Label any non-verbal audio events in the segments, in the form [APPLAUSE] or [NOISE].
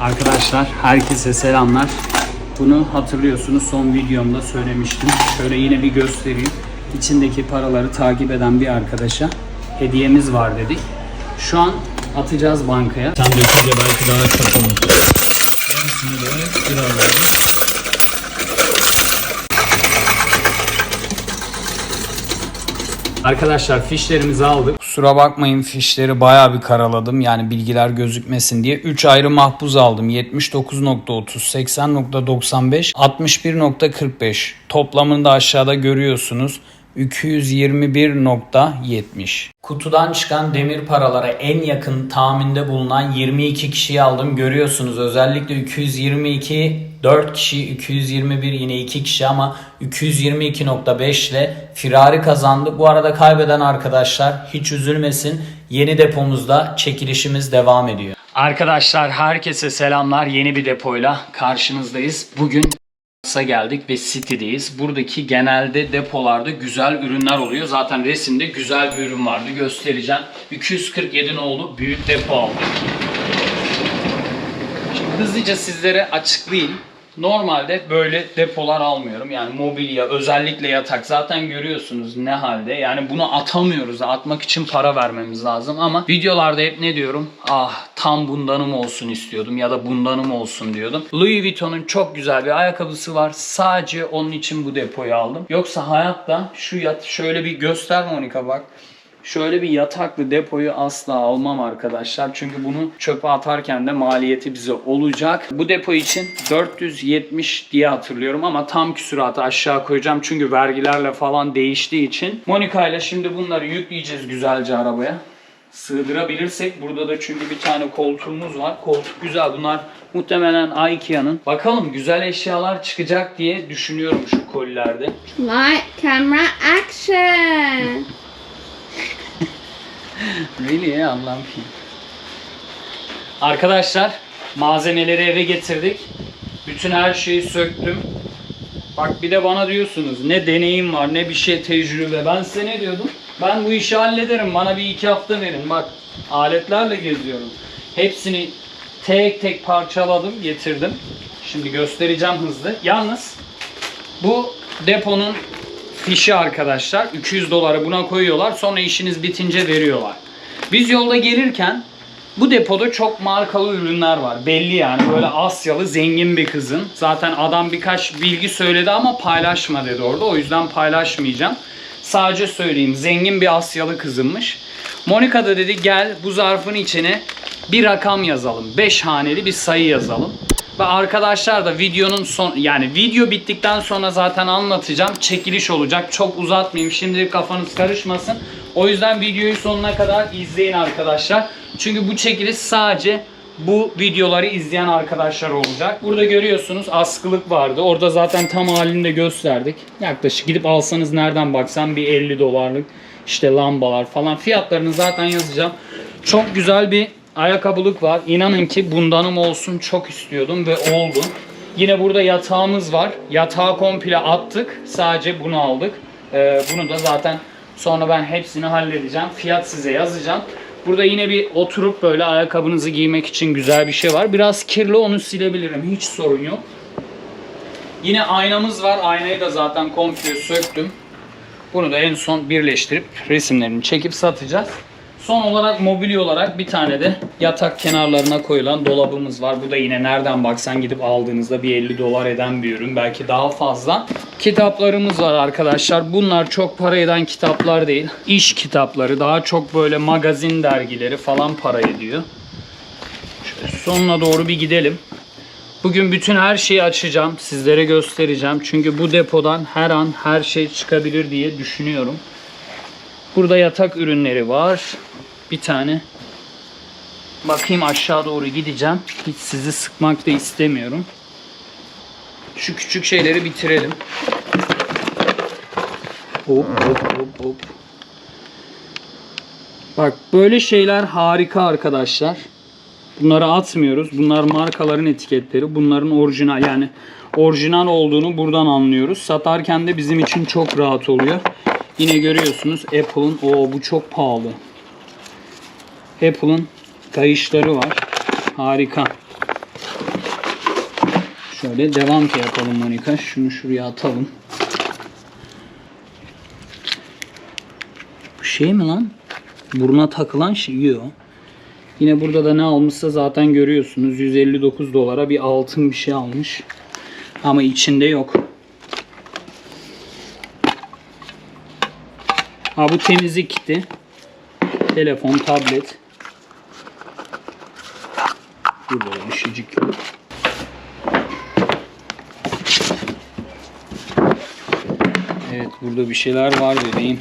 Arkadaşlar herkese selamlar. Bunu hatırlıyorsunuz son videomda söylemiştim. Şöyle yine bir göstereyim. İçindeki paraları takip eden bir arkadaşa hediyemiz var dedik. Şu an atacağız bankaya. Tam dökünce belki daha çok olur. Yarısını böyle biraz daha. Arkadaşlar fişlerimizi aldık. Kusura bakmayın fişleri bayağı bir karaladım. Yani bilgiler gözükmesin diye. 3 ayrı mahpuz aldım. 79.30, 80.95, 61.45. Toplamını da aşağıda görüyorsunuz. 221.70. Kutudan çıkan demir paralara en yakın tahminde bulunan 22 kişiyi aldım. Görüyorsunuz özellikle 222 4 kişi 221 yine 2 kişi ama 222.5 ile firari kazandı. Bu arada kaybeden arkadaşlar hiç üzülmesin. Yeni depomuzda çekilişimiz devam ediyor. Arkadaşlar herkese selamlar. Yeni bir depoyla karşınızdayız. Bugün Sa geldik ve City'deyiz. Buradaki genelde depolarda güzel ürünler oluyor. Zaten resimde güzel bir ürün vardı. Göstereceğim. 247 nolu büyük depo aldık. Şimdi hızlıca sizlere açıklayayım. Normalde böyle depolar almıyorum. Yani mobilya, özellikle yatak. Zaten görüyorsunuz ne halde. Yani bunu atamıyoruz. Atmak için para vermemiz lazım. Ama videolarda hep ne diyorum? Ah tam bundanım olsun istiyordum ya da bundanım olsun diyordum. Louis Vuitton'un çok güzel bir ayakkabısı var. Sadece onun için bu depoyu aldım. Yoksa hayatta şu yat şöyle bir göster Monika bak. Şöyle bir yataklı depoyu asla almam arkadaşlar. Çünkü bunu çöpe atarken de maliyeti bize olacak. Bu depo için 470 diye hatırlıyorum ama tam küsuratı aşağı koyacağım. Çünkü vergilerle falan değiştiği için. Monika ile şimdi bunları yükleyeceğiz güzelce arabaya. Sığdırabilirsek burada da çünkü bir tane koltuğumuz var. Koltuk güzel. Bunlar muhtemelen Ikea'nın. Bakalım güzel eşyalar çıkacak diye düşünüyorum şu kolilerde. Light, camera, action! Really ya Allah'ım. Arkadaşlar malzemeleri eve getirdik. Bütün her şeyi söktüm. Bak bir de bana diyorsunuz ne deneyim var ne bir şey tecrübe. Ben size ne diyordum? Ben bu işi hallederim. Bana bir iki hafta verin. Bak aletlerle geziyorum. Hepsini tek tek parçaladım getirdim. Şimdi göstereceğim hızlı. Yalnız bu deponun fişi arkadaşlar. 200 doları buna koyuyorlar. Sonra işiniz bitince veriyorlar. Biz yolda gelirken bu depoda çok markalı ürünler var. Belli yani böyle Asyalı zengin bir kızın. Zaten adam birkaç bilgi söyledi ama paylaşma dedi orada. O yüzden paylaşmayacağım. Sadece söyleyeyim. Zengin bir Asyalı kızınmış. Monika da dedi gel bu zarfın içine bir rakam yazalım. 5 haneli bir sayı yazalım. Ve arkadaşlar da videonun son yani video bittikten sonra zaten anlatacağım. Çekiliş olacak. Çok uzatmayayım. Şimdilik kafanız karışmasın. O yüzden videoyu sonuna kadar izleyin arkadaşlar. Çünkü bu çekiliş sadece bu videoları izleyen arkadaşlar olacak. Burada görüyorsunuz askılık vardı. Orada zaten tam halinde gösterdik. Yaklaşık gidip alsanız nereden baksan bir 50 dolarlık işte lambalar falan fiyatlarını zaten yazacağım. Çok güzel bir ayakkabılık var. İnanın ki bundanım olsun çok istiyordum ve oldu. Yine burada yatağımız var. Yatağı komple attık. Sadece bunu aldık. Ee, bunu da zaten sonra ben hepsini halledeceğim. Fiyat size yazacağım. Burada yine bir oturup böyle ayakkabınızı giymek için güzel bir şey var. Biraz kirli onu silebilirim. Hiç sorun yok. Yine aynamız var. Aynayı da zaten komple söktüm. Bunu da en son birleştirip resimlerini çekip satacağız. Son olarak mobilya olarak bir tane de yatak kenarlarına koyulan dolabımız var. Bu da yine nereden baksan gidip aldığınızda bir 50 dolar eden bir ürün. Belki daha fazla. Kitaplarımız var arkadaşlar. Bunlar çok para eden kitaplar değil. İş kitapları. Daha çok böyle magazin dergileri falan para ediyor. Şöyle sonuna doğru bir gidelim. Bugün bütün her şeyi açacağım. Sizlere göstereceğim. Çünkü bu depodan her an her şey çıkabilir diye düşünüyorum. Burada yatak ürünleri var. Bir tane. Bakayım aşağı doğru gideceğim. Hiç sizi sıkmak da istemiyorum. Şu küçük şeyleri bitirelim. Hop hop hop hop. Bak böyle şeyler harika arkadaşlar. Bunları atmıyoruz. Bunlar markaların etiketleri. Bunların orijinal yani orijinal olduğunu buradan anlıyoruz. Satarken de bizim için çok rahat oluyor. Yine görüyorsunuz Apple'ın o bu çok pahalı. Apple'ın kayışları var. Harika. Şöyle devam ki yapalım Monika. Şunu şuraya atalım. Bu şey mi lan? Buruna takılan şey. Yok. Yine burada da ne almışsa zaten görüyorsunuz. 159 dolara bir altın bir şey almış. Ama içinde yok. Ha bu temizlik kiti. Telefon, tablet. Da yok. Evet burada bir şeyler var bebeğim.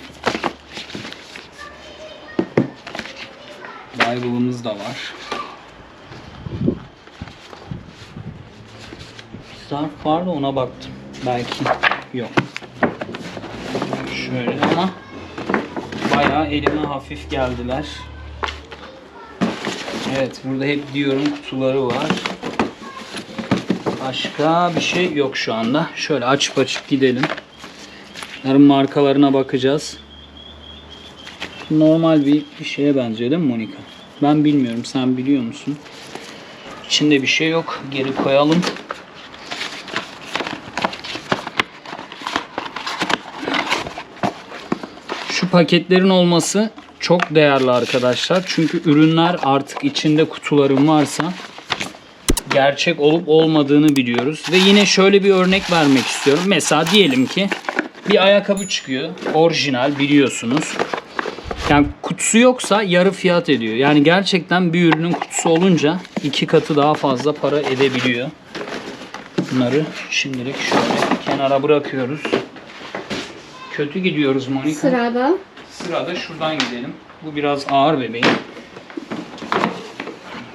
Bible'ımız da var. Zarf vardı ona baktım. Belki yok. Şöyle ama bayağı elime hafif geldiler. Evet burada hep diyorum kutuları var. Başka bir şey yok şu anda. Şöyle açıp açıp gidelim. Bunların markalarına bakacağız. Normal bir, bir şeye benziyor değil mi Monika? Ben bilmiyorum. Sen biliyor musun? İçinde bir şey yok. Geri koyalım. Şu paketlerin olması çok değerli arkadaşlar. Çünkü ürünler artık içinde kutuların varsa gerçek olup olmadığını biliyoruz. Ve yine şöyle bir örnek vermek istiyorum. Mesela diyelim ki bir ayakkabı çıkıyor. Orijinal biliyorsunuz. Yani kutusu yoksa yarı fiyat ediyor. Yani gerçekten bir ürünün kutusu olunca iki katı daha fazla para edebiliyor. Bunları şimdilik şöyle kenara bırakıyoruz. Kötü gidiyoruz Monika. Sırada. Sırada şuradan gidelim. Bu biraz ağır bebeğim.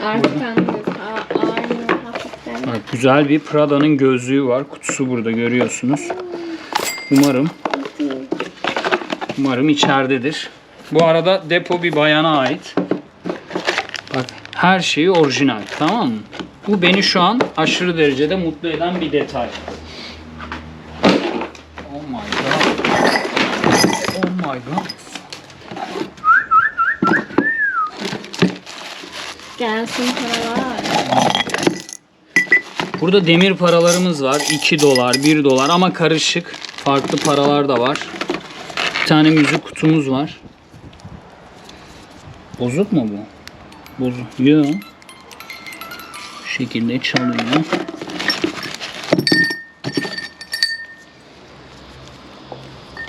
Arkadan. Bak, güzel bir Prada'nın gözlüğü var. Kutusu burada görüyorsunuz. Umarım umarım içeridedir. Bu arada depo bir bayana ait. Bak her şeyi orijinal tamam mı? Bu beni şu an aşırı derecede mutlu eden bir detay. Oh my god. Oh my god. Gelsin paralar. Burada demir paralarımız var. 2 dolar, 1 dolar ama karışık. Farklı paralar da var. Bir tane müzik kutumuz var. Bozuk mu bu? Bozuk. Yok. Bu şekilde çalıyor.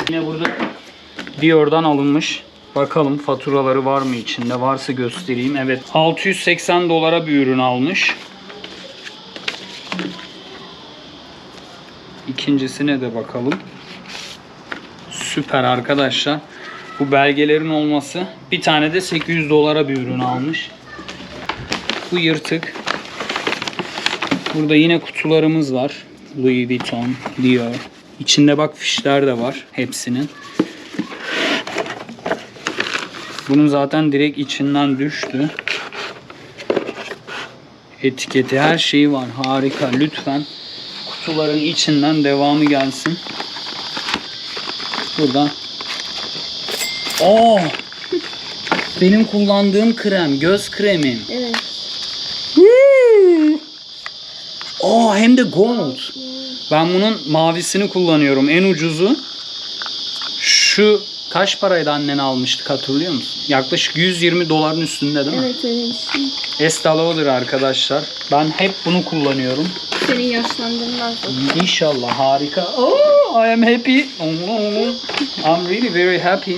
Yine burada Dior'dan alınmış. Bakalım faturaları var mı içinde? Varsa göstereyim. Evet. 680 dolara bir ürün almış. İkincisine de bakalım. Süper arkadaşlar. Bu belgelerin olması. Bir tane de 800 dolara bir ürün almış. Bu yırtık. Burada yine kutularımız var. Louis Vuitton, Dior. İçinde bak fişler de var hepsinin. Bunun zaten direkt içinden düştü. Etiketi her şeyi var. Harika. Lütfen kutuların içinden devamı gelsin. Burada. Aa! Benim kullandığım krem, göz kremim. Evet. Aa hem de gold. Ben bunun mavisini kullanıyorum. En ucuzu. Şu kaç paraydı annen almıştık hatırlıyor musun? Yaklaşık 120 doların üstünde değil mi? Evet öyle bir şey. Arkadaşlar. Ben hep bunu kullanıyorum. Seni yaşlandırmaz o. İnşallah harika. Oh, I am happy. I'm really very happy.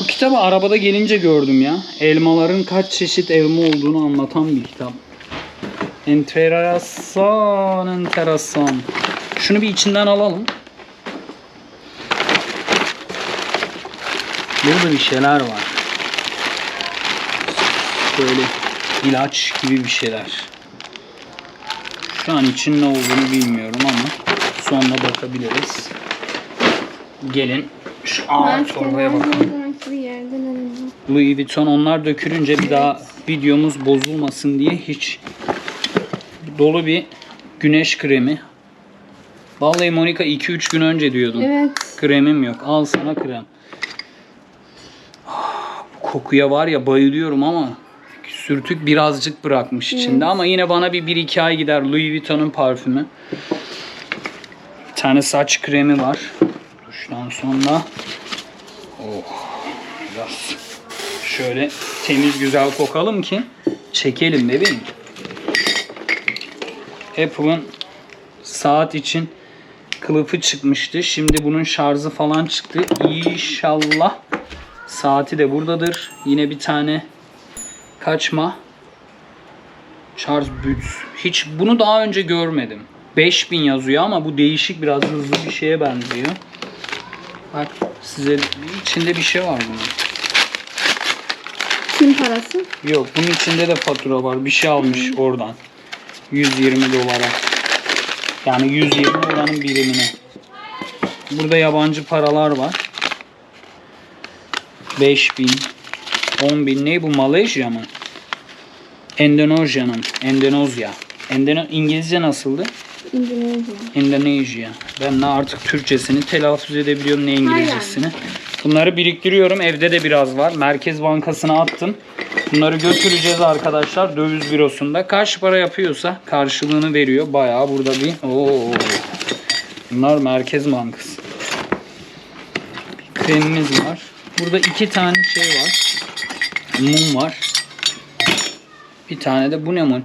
Bu kitabı arabada gelince gördüm ya. Elmaların kaç çeşit elma olduğunu anlatan bir kitap. Enteresan, enteresan. Şunu bir içinden alalım. Burada bir şeyler var. Böyle ilaç gibi bir şeyler. Şu an için ne olduğunu bilmiyorum ama sonra bakabiliriz. Gelin şu ağır torbaya bakalım. Louis Vuitton onlar dökülünce bir daha videomuz bozulmasın diye hiç dolu bir güneş kremi. Vallahi Monika 2-3 gün önce diyordum. Evet. Kremim yok. Al sana krem. Kokuya var ya bayılıyorum ama sürtük birazcık bırakmış içinde ama yine bana bir 1-2 ay gider Louis Vuitton'un parfümü. Bir tane saç kremi var. Duştan sonra. Oh. Biraz şöyle temiz güzel kokalım ki çekelim bebeğim. Apple'ın saat için kılıfı çıkmıştı. Şimdi bunun şarjı falan çıktı. İnşallah saati de buradadır. Yine bir tane kaçma şarj büt. Hiç bunu daha önce görmedim. 5000 yazıyor ama bu değişik biraz hızlı bir şeye benziyor. Bak size içinde bir şey var bunun. Kim parası? Yok bunun içinde de fatura var. Bir şey almış oradan. 120 dolara. Yani 120 oranın birimine. Burada yabancı paralar var. 5000 10.000 ne bu Malezya mı? Endonezya'nın. Endonezya. Endone İngilizce nasıldı? Endonezya. Endonezya. Ben ne artık Türkçesini telaffuz edebiliyorum ne İngilizcesini. Bunları biriktiriyorum. Evde de biraz var. Merkez Bankası'na attım. Bunları götüreceğiz arkadaşlar döviz bürosunda. Kaç para yapıyorsa karşılığını veriyor. Bayağı burada bir Oo. Bunlar Merkez Bankası. Bir kremimiz var. Burada iki tane şey var. Mum var. Bir tane de bu ne mum?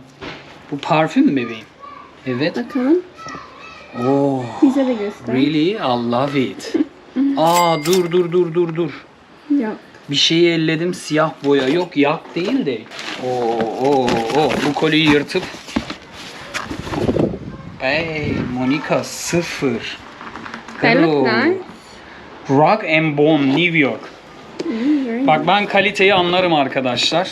Bu parfüm mü bebeğim? Evet. Bakalım. Oo. Bize de göster. Really? I love it. Aa dur dur dur dur dur. Yok. Bir şeyi elledim siyah boya. Yok yak değil de. Oo, oo, oo. Bu koliyi yırtıp. Hey Monica sıfır. Nice. Rock and Bone New York. Bak ben kaliteyi anlarım arkadaşlar.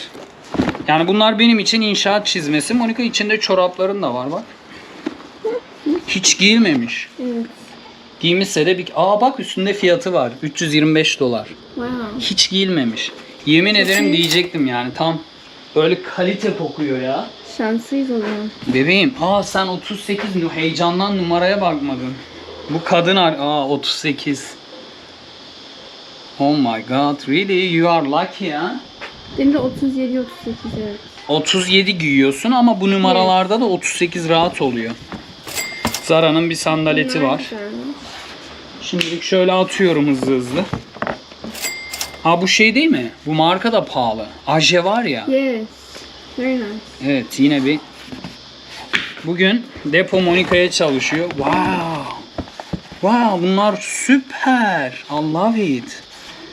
Yani bunlar benim için inşaat çizmesi. Monica içinde çorapların da var bak. Hiç giyilmemiş. Evet. Giymişse de bir... Aa bak üstünde fiyatı var. 325 dolar. Wow. Hiç giyilmemiş. Yemin ederim diyecektim yani tam böyle kalite kokuyor ya. Şanslıyız o zaman. Bebeğim aa sen 38 nu- heyecandan numaraya bakmadın. Bu kadın aa 38. Oh my god really you are lucky ha. Benim de 37 38 evet. 37 giyiyorsun ama bu numaralarda da 38 rahat oluyor. Zara'nın bir sandaleti Bunlar var. güzelmiş. Şimdilik şöyle atıyorum hızlı hızlı. Ha bu şey değil mi? Bu marka da pahalı. Aje var ya. Yes. Very nice. Evet yine bir. Bugün depo Monika'ya çalışıyor. Wow. Wow bunlar süper. I love it.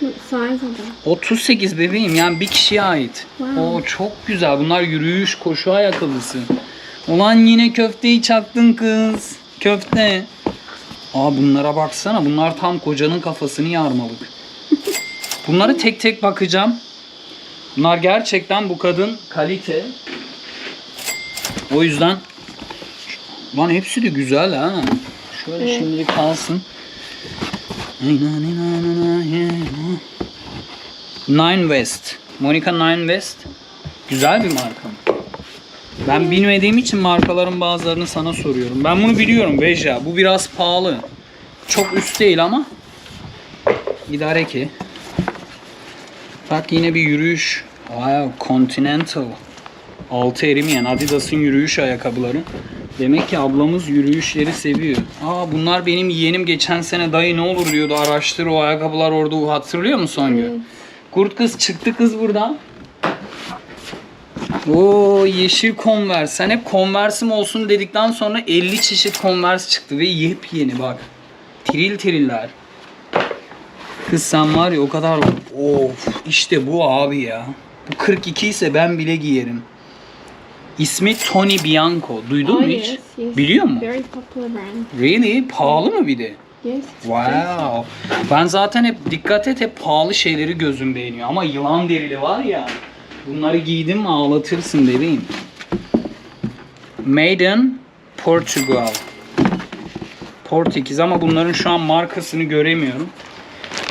Them. 38 bebeğim yani bir kişiye ait. Wow. Oo çok güzel. Bunlar yürüyüş koşu ayakkabısı. Ulan yine köfteyi çaktın kız. Köfte. Aa bunlara baksana. Bunlar tam kocanın kafasını yarmalık. [LAUGHS] Bunları tek tek bakacağım. Bunlar gerçekten bu kadın kalite. O yüzden Lan hepsi de güzel ha. Şöyle Evet. şimdilik kalsın. Nine West. Monica Nine West. Güzel bir marka? Ben bilmediğim için markaların bazılarını sana soruyorum. Ben bunu biliyorum Veja. Bu biraz pahalı. Çok üst değil ama idare ki. Bak yine bir yürüyüş. Wow, Continental. Altı erimeyen Adidas'ın yürüyüş ayakkabıları. Demek ki ablamız yürüyüşleri seviyor. Aa bunlar benim yeğenim geçen sene dayı ne olur diyordu araştır o ayakkabılar orada hatırlıyor musun Songül? Evet. Kurt kız çıktı kız buradan. Oo yeşil Converse. Sen hep Converse'im olsun dedikten sonra 50 çeşit Converse çıktı ve yepyeni bak. Tiril tiriller. Kız sen var ya o kadar of işte bu abi ya. Bu 42 ise ben bile giyerim. İsmi Tony Bianco. Duydun Oh, mu yes, hiç? yes. Biliyor? Very popular brand. Really? Pahalı mı bir de? Wow. Ben zaten hep dikkat et hep pahalı şeyleri gözüm beğeniyor. Ama yılan derili var ya. Bunları giydin mi ağlatırsın bebeğim. Made in Portugal. Portekiz ama bunların şu an markasını göremiyorum.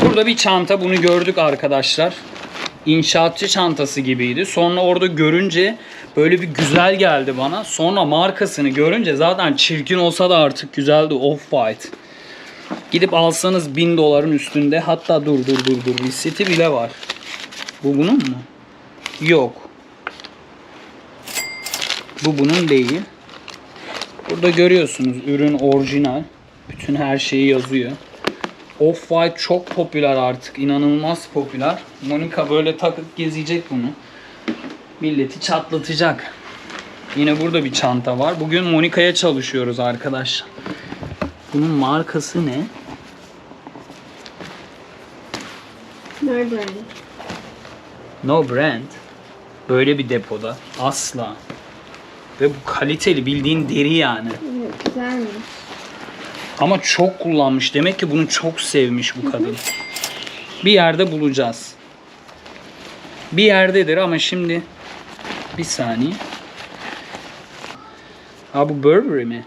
Burada bir çanta bunu gördük arkadaşlar. İnşaatçı çantası gibiydi. Sonra orada görünce böyle bir güzel geldi bana. Sonra markasını görünce zaten çirkin olsa da artık güzeldi. Off-White. Gidip alsanız 1000 doların üstünde. Hatta dur dur dur dur. Risiti bile var. Bu bunun mu? Yok. Bu bunun değil. Burada görüyorsunuz ürün orijinal. Bütün her şeyi yazıyor. Off-White çok popüler artık. inanılmaz popüler. Monica böyle takıp gezecek bunu. Milleti çatlatacak. Yine burada bir çanta var. Bugün Monica'ya çalışıyoruz arkadaşlar. Bunun markası ne? No brand. No brand. Böyle bir depoda. Asla. Ve bu kaliteli bildiğin deri yani. Evet, güzelmiş. Ama çok kullanmış. Demek ki bunu çok sevmiş bu kadın. Bir yerde bulacağız. Bir yerdedir ama şimdi bir saniye. Ha bu Burberry mi?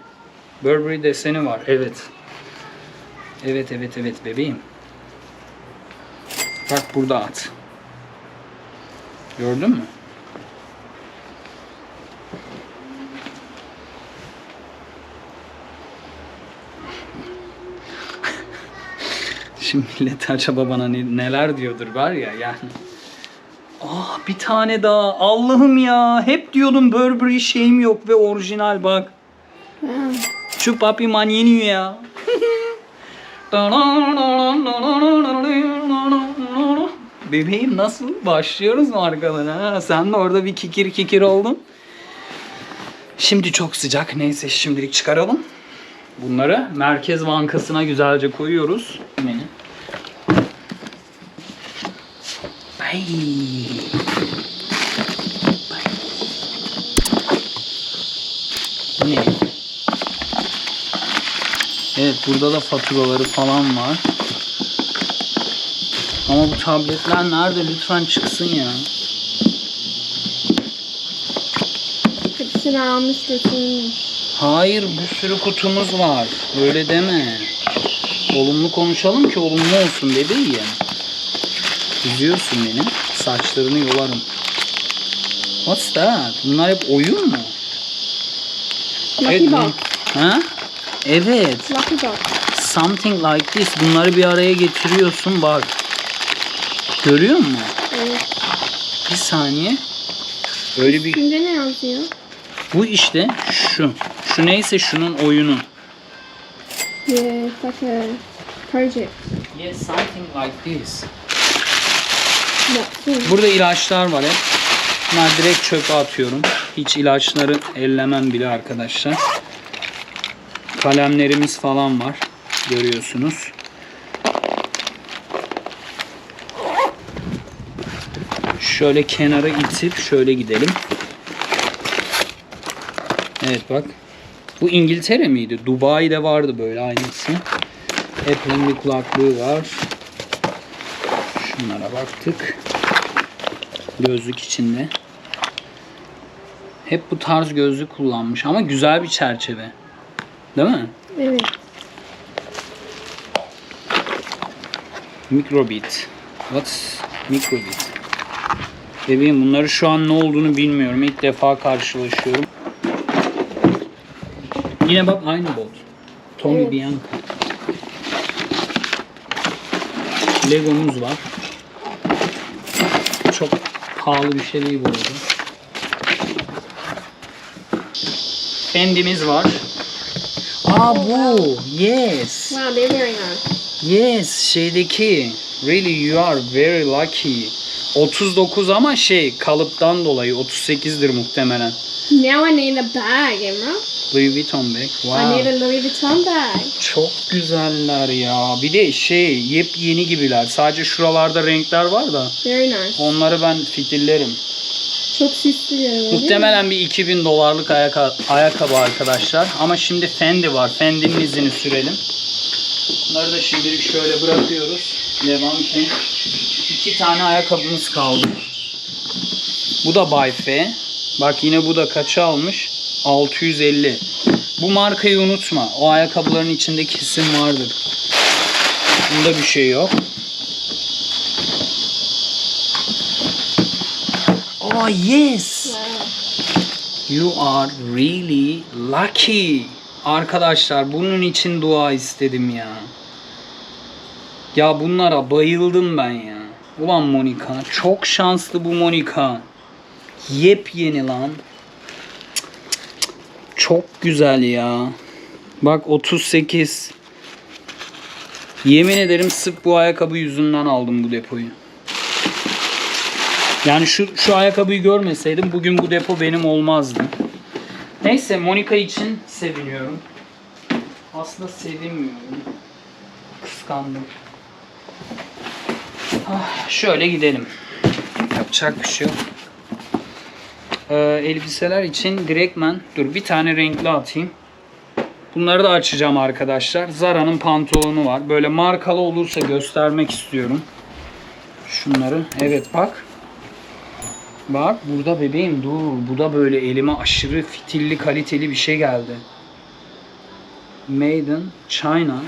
Burberry deseni var. Evet. Evet evet evet bebeğim. Bak burada at. Gördün mü? [LAUGHS] Şimdi millet acaba bana ne- neler diyordur var ya yani. Ah bir tane daha. Allah'ım ya. Hep diyordum Burberry şeyim yok ve orijinal bak. Şu papi manyeniyor ya. Bebeğim nasıl? Başlıyoruz mu arkadan ha? Sen de orada bir kikir kikir oldun. Şimdi çok sıcak. Neyse şimdilik çıkaralım. Bunları Merkez Bankası'na güzelce koyuyoruz. Beni. Ay. Bu ne? Evet burada da faturaları falan var. Ama bu tabletler nerede? Lütfen çıksın ya. hepsini almış götürmüş. Hayır bir sürü kutumuz var. Öyle deme. Olumlu konuşalım ki olumlu olsun bebeğim. Üzüyorsun beni. Saçlarını yolarım. What's that? Bunlar hep oyun mu? Lucky Evet, box. Ha? Evet. Lucky. Something like this. Bunları bir araya getiriyorsun bak. Görüyor musun? Evet. Bir saniye. Öyle bir Şimdi ne yazıyor? bu işte şu. Şu neyse şunun oyunu. Yeah, it's like a project. Yes, something like this. Burada ilaçlar var hep. Bunlar direkt çöpe atıyorum. Hiç ilaçları ellemem bile arkadaşlar. Kalemlerimiz falan var. Görüyorsunuz. Şöyle kenara itip şöyle gidelim. Evet bak. Bu İngiltere miydi? Dubai'de vardı böyle aynısı. Apple'ın bir kulaklığı var. Şunlara baktık. Gözlük içinde. Hep bu tarz gözlük kullanmış ama güzel bir çerçeve. Değil mi? Evet. Microbit. What's microbit? Bebeğim bunları şu an ne olduğunu bilmiyorum. İlk defa karşılaşıyorum. Yine bak aynı bot. Tommy Evet. Bianca. Legomuz var. Çok pahalı bir şey değil bu arada. Fendi'miz var. Aa bu. Yes. Wow, they're very nice. Yes, şeydeki. Really you are very lucky. 39 ama şey kalıptan dolayı 38'dir muhtemelen. Now I need a bag, Emma. Louis Vuitton bag. I Wow. need a Louis Vuitton bag. Çok güzeller ya. Bir de şey yepyeni gibiler. Sadece şuralarda renkler var da Very nice. onları ben fitillerim. Çok süslü görünüyor. Muhtemelen bir 2000 dolarlık ayaka- ayakkabı arkadaşlar. Ama şimdi Fendi var. Fendi'nin izini sürelim. Bunları da şimdilik şöyle bırakıyoruz. Devam ki. İki tane ayakkabımız kaldı. Bu da Bay F. Bak yine bu da kaça almış? 650. Bu markayı unutma. O ayakkabıların içinde kesin vardır. Bunda bir şey yok. Oh yes. You are really lucky. Arkadaşlar bunun için dua istedim ya. Ya bunlara bayıldım ben ya. Ulan Monika çok şanslı bu Monika. Yepyeni lan. Çok güzel ya. Bak 38. Yemin ederim sırf bu ayakkabı yüzünden aldım bu depoyu. Yani şu, şu ayakkabıyı görmeseydim bugün bu depo benim olmazdı. Neyse Monika için seviniyorum. Aslında sevinmiyorum. Kıskandım. Ah, şöyle gidelim. Yapacak bir şey yok. Ee, elbiseler için direktmen dur bir tane renkli atayım. Bunları da açacağım arkadaşlar. Zara'nın pantolonu var. Böyle markalı olursa göstermek istiyorum. Şunları. Evet bak. Bak burada bebeğim dur. Bu da böyle elime aşırı fitilli kaliteli bir şey geldi. Made in China.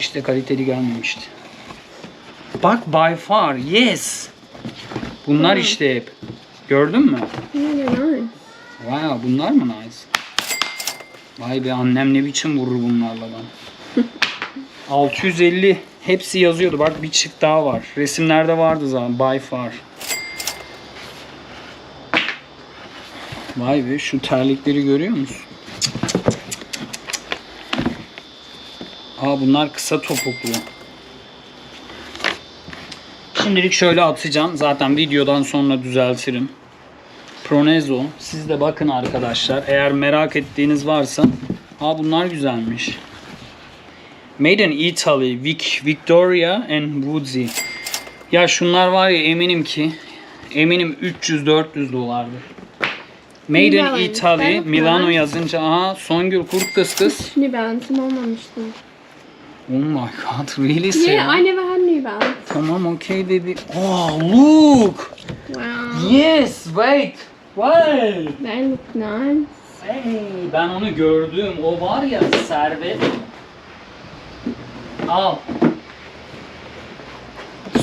İşte kaliteli gelmemişti. Bak by far yes. Bunlar işte hep. Gördün mü? Nice. Wow bunlar mı nice? Vay be annem ne biçim vurur bunlarla ben. 650 [LAUGHS] hepsi yazıyordu. Bak bir çift daha var. Resimlerde vardı zaten by far. Vay be şu terlikleri görüyor musun? Aa bunlar kısa topuklu. Şimdilik şöyle atacağım. Zaten videodan sonra düzeltirim. Pronezo. Siz de bakın arkadaşlar. Eğer merak ettiğiniz varsa. Aa bunlar güzelmiş. Made in Italy. Vic, Victoria and Woodsy. Ya şunlar var ya eminim ki eminim 300-400 dolardır. Made in. Italy. Milano yazınca aha Songül kurt kız kız. New Balance'ım olmamıştı. Oh my god really Yeah, Sarah? I never had New Balance. Tamam okay dedi. Oh look. Wow. Yes wait. Wait. They look nice. Hey, ben onu gördüm. O var ya servet. Al.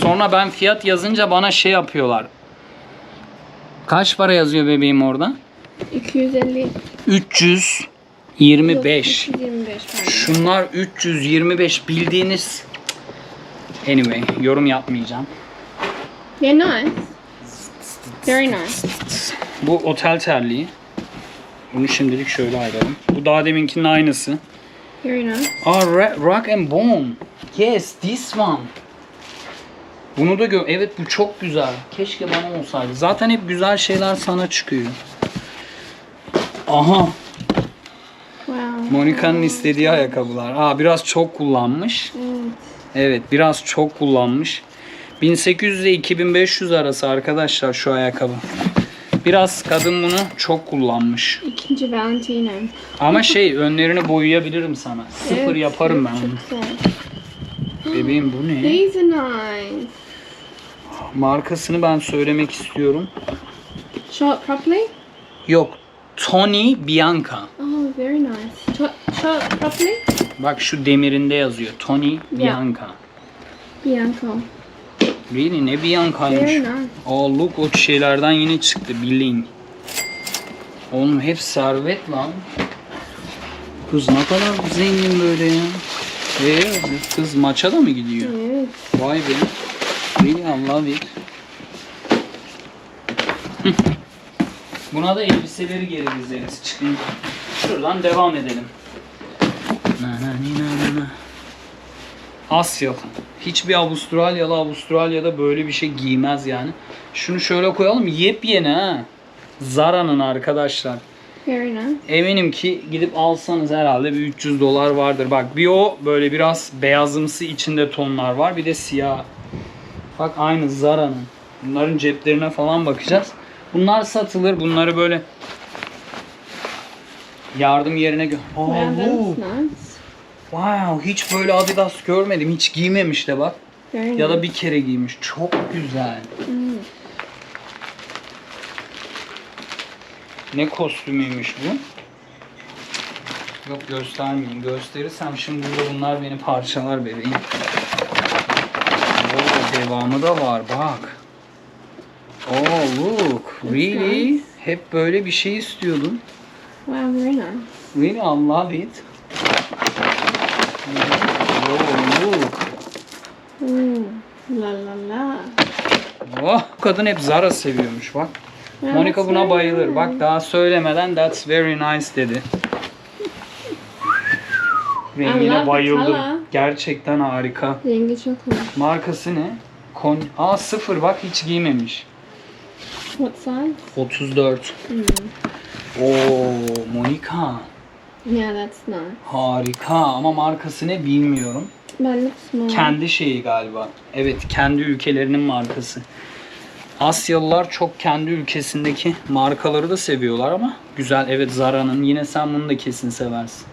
Sonra ben fiyat yazınca bana şey yapıyorlar. Kaç para yazıyor bebeğim orada? 250. 325. Yok, 325 pardon. Şunlar 325 bildiğiniz. Anyway, yorum yapmayacağım. They're nice. Very nice. Bu otel terliği. Bunu şimdilik şöyle ayıralım. Bu daha deminkinin aynısı. Very nice. Aa, Ra- Rock and Bone. Yes, this one. Bunu da gör. Evet bu çok güzel. Keşke bana olsaydı. Zaten hep güzel şeyler sana çıkıyor. Aha, Wow. Monika'nın istediği ayakkabılar. Aa biraz çok kullanmış. Evet. Evet, biraz çok kullanmış. 1800 ile 2500 arası arkadaşlar şu ayakkabı. Biraz kadın bunu çok kullanmış. İkinci Valentino. Ama şey önlerini boyayabilirim sana. Sıfır Evet, yaparım ben çok onu. güzel. Bebeğim bu ne? These are nice. Markasını ben söylemek istiyorum. Show it properly. Yok. Tony Bianca. Oh, very nice. Show, show it properly. Bak şu demirinde yazıyor. Tony Bianca. Bianco. Really ne Bianca'ymış. Very nice. Aa look o şeylerden yine çıktı. Billing. Oğlum hep servet lan. Kız ne kadar zengin böyle ya. Ee, kız maça da mı gidiyor? Evet. Vay be. Really I love it. [LAUGHS] Buna da elbiseleri geri dizeriz çıkınca. Şuradan devam edelim. Na na ni na na na. Asyalı. Hiçbir Avustralyalı Avustralya'da böyle bir şey giymez yani. Şunu şöyle koyalım. Yepyeni ha. Zara'nın arkadaşlar. Very nice. Eminim ki gidip alsanız herhalde bir 300 dolar vardır. Bak bir o böyle biraz beyazımsı içinde tonlar var. Bir de siyah. Bak aynı Zara'nın. Bunların ceplerine falan bakacağız. Bunlar satılır. Bunları böyle yardım yerine gö... That's look. nice. Wow, hiç böyle Adidas görmedim. Hiç giymemiş de bak. Nice. Ya da bir kere giymiş. Çok güzel. Mm. Ne kostümüymüş bu? Yok göstermeyeyim. Gösterirsem şimdi burada bunlar beni parçalar bebeğim. Oo, devamı da var bak. Oh look. Really? Hep böyle bir şey istiyordum. Wow, very nice. Really I love it. Oh. Mm. La la la. Oh, bu kadın hep Zara seviyormuş bak. Monica that's buna bayılır. Bak daha söylemeden that's very nice dedi. Rengine bayıldım. Gerçekten harika. Rengi çok hoş. Markası ne? Kon Aa sıfır bak hiç giymemiş. What size? 34. Hmm. Oo Monica. Yeah, that's nice. Harika ama markası ne bilmiyorum. İt looks small. Kendi şeyi galiba. Evet kendi ülkelerinin markası. Asyalılar çok kendi ülkesindeki markaları da seviyorlar ama güzel. Evet Zara'nın. Yine sen bunu da kesin seversin.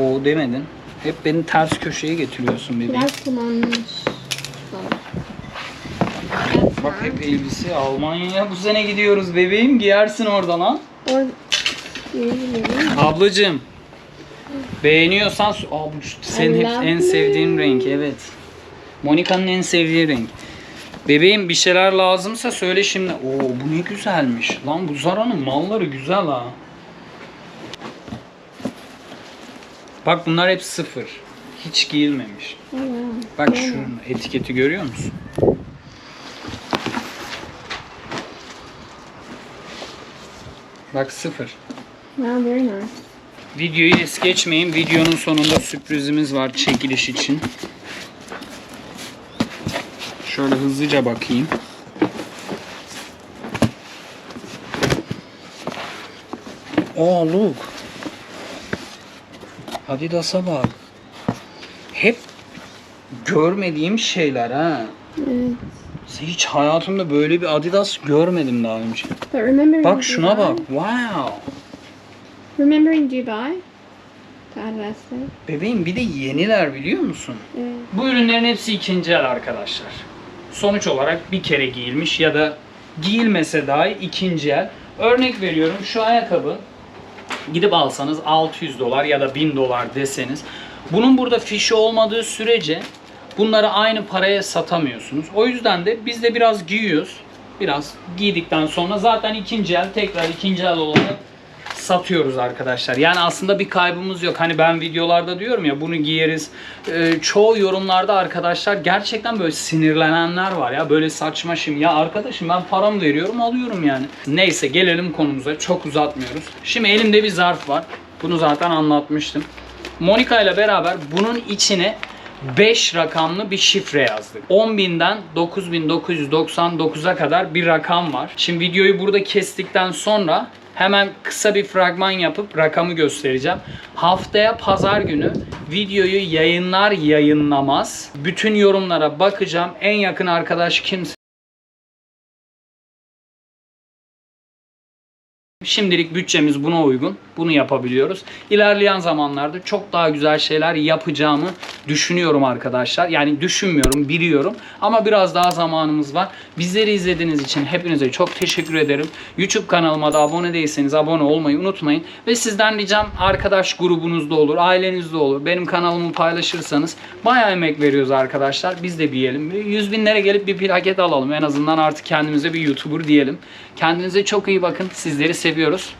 O demedin. Hep beni ters köşeye getiriyorsun bebeğim. Biraz kullanmış. Bak hep elbise Almanya'ya bu sene gidiyoruz bebeğim. Giyersin oradan ha. Or. Ablacığım. Beğeniyorsan Aa, bu senin hep en sevdiğin renk evet. Monika'nın en sevdiği renk. Bebeğim bir şeyler lazımsa söyle şimdi. Oo bu ne güzelmiş. Lan bu Zara'nın malları güzel ha. Bak bunlar hep sıfır. Hiç giyilmemiş. Bak şunun etiketi görüyor musun? Bak sıfır. Wow, very nice. Videoyu es geçmeyin. Videonun sonunda sürprizimiz var çekiliş için. Şöyle hızlıca bakayım. Aa look. Adidas'a bak. Hep görmediğim şeyler ha. Evet. Hiç hayatımda böyle bir Adidas görmedim daha önce. Bak şuna bak. Wow. Remember in Dubai? Adidas'lar. Bebeğim bir de yeniler biliyor musun? Evet. Bu ürünlerin hepsi ikinci el arkadaşlar. Sonuç olarak bir kere giyilmiş ya da giyilmese dahi ikinci el. Örnek veriyorum şu ayakkabı gidip alsanız 600 dolar ya da 1000 dolar deseniz bunun burada fişi olmadığı sürece bunları aynı paraya satamıyorsunuz. O yüzden de biz de biraz giyiyoruz. Biraz giydikten sonra zaten ikinci el tekrar ikinci el olarak satıyoruz arkadaşlar. Yani aslında bir kaybımız yok. Hani ben videolarda diyorum ya bunu giyeriz. Ee, çoğu yorumlarda arkadaşlar gerçekten böyle sinirlenenler var ya. Böyle saçma şimdi. Ya arkadaşım ben paramı veriyorum alıyorum yani. Neyse gelelim konumuza. Çok uzatmıyoruz. Şimdi elimde bir zarf var. Bunu zaten anlatmıştım. Monika ile beraber bunun içine 5 rakamlı bir şifre yazdık. 10.000'den 9.999'a kadar bir rakam var. Şimdi videoyu burada kestikten sonra hemen kısa bir fragman yapıp rakamı göstereceğim. Haftaya pazar günü videoyu yayınlar yayınlamaz bütün yorumlara bakacağım. En yakın arkadaş kimse Şimdilik bütçemiz buna uygun. Bunu yapabiliyoruz. İlerleyen zamanlarda çok daha güzel şeyler yapacağımı düşünüyorum arkadaşlar. Yani düşünmüyorum, biliyorum. Ama biraz daha zamanımız var. Bizleri izlediğiniz için hepinize çok teşekkür ederim. YouTube kanalıma da abone değilseniz abone olmayı unutmayın. Ve sizden ricam arkadaş grubunuzda olur, ailenizde olur. Benim kanalımı paylaşırsanız bayağı emek veriyoruz arkadaşlar. Biz de bilelim. 100 binlere gelip bir plaket alalım. En azından artık kendimize bir YouTuber diyelim. Kendinize çok iyi bakın. Sizleri seviyoruz.